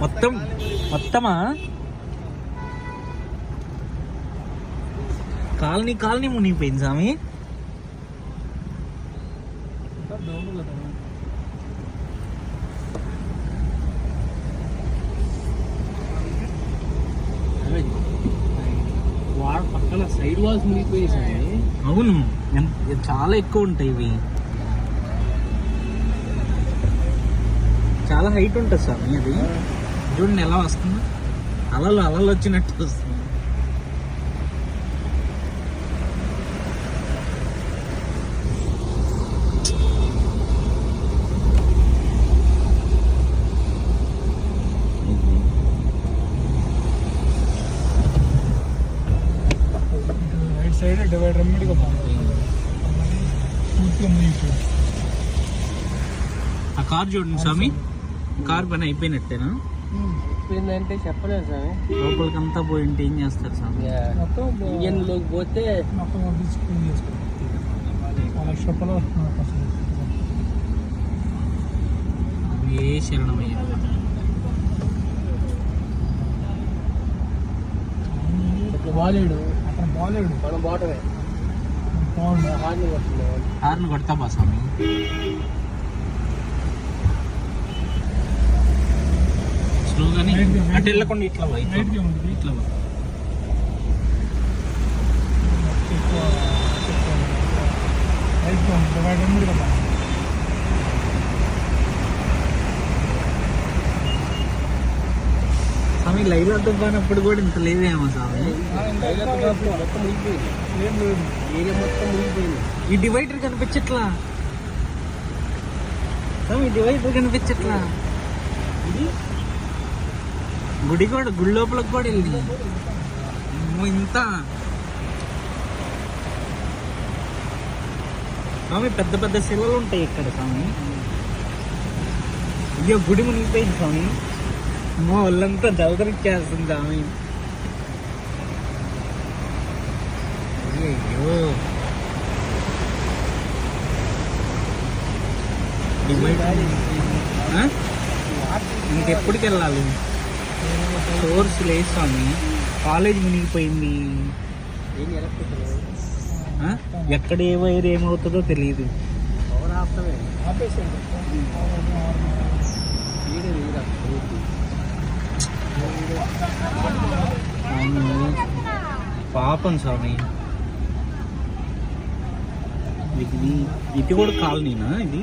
మొత్తం మొత్తమా? Colony colony మునిగిపోయింది స్వామి. పక్కన సైడ్ వాల్స్ మునిగిపోయేసాయి అవును. చాలా ఎక్కువ ఉంటాయి ఇవి. చాలా హైట్ ఉంటుంది స్వామి అది. చూడండి ఎలా వస్తుంది? అలలు అలలు వచ్చినట్టు వస్తుంది. సైడ్ డివైడర్ ఆ కార్ చూడండి స్వామి. కార్ పని అయిపోయినట్టేనా? అయిపోయిందంటే చెప్పలేదు స్వామి. లోపలికంతా పోయి ఉంటే ఏం చేస్తారు స్వామి? ఇంజన్లోకి పోతే మొత్తం క్లీన్ చేసుకోవాలి ఆ లక్ష రూపాయలు. ఏ శరణమయ్య? బాలేడు. అతను బాగాలేడు మనం బాటమే. బాగుండు హార్న్ కొడుతుంది హార్న్ కొడతా బా స్వామి? కానీ అటు వెళ్ళకుండా ఇట్లా ఇట్లా స్వామి లైవ్ తుఫానప్పుడు కూడా ఇంత లేదేమో స్వామి. లేదు మొత్తం ఈ డివైడర్ కనిపించట్లా? స్వామి డివైడర్ కనిపించట్లా? ఇది గుడి కూడా గుడి లోపలికి కూడా వెళ్ళి ఇంత. స్వామి పెద్ద పెద్ద శిలలు ఉంటాయి ఇక్కడ స్వామి. అయ్యో గుడి మునిగిపోయింది స్వామి. మా వాళ్ళంతా దవదరిచ్చేస్తుంది స్వామి. అయ్యో ఇంకెప్పటికి వెళ్ళాలి? సోర్స్ లేదు స్వామి. కాలేజ్ మునిగిపోయింది? ఎక్కడ ఏ వైర్ ఏమవుతుందో తెలియదు పాపం స్వామి. ఇది ఇది కూడా కాలనీనా ఇది?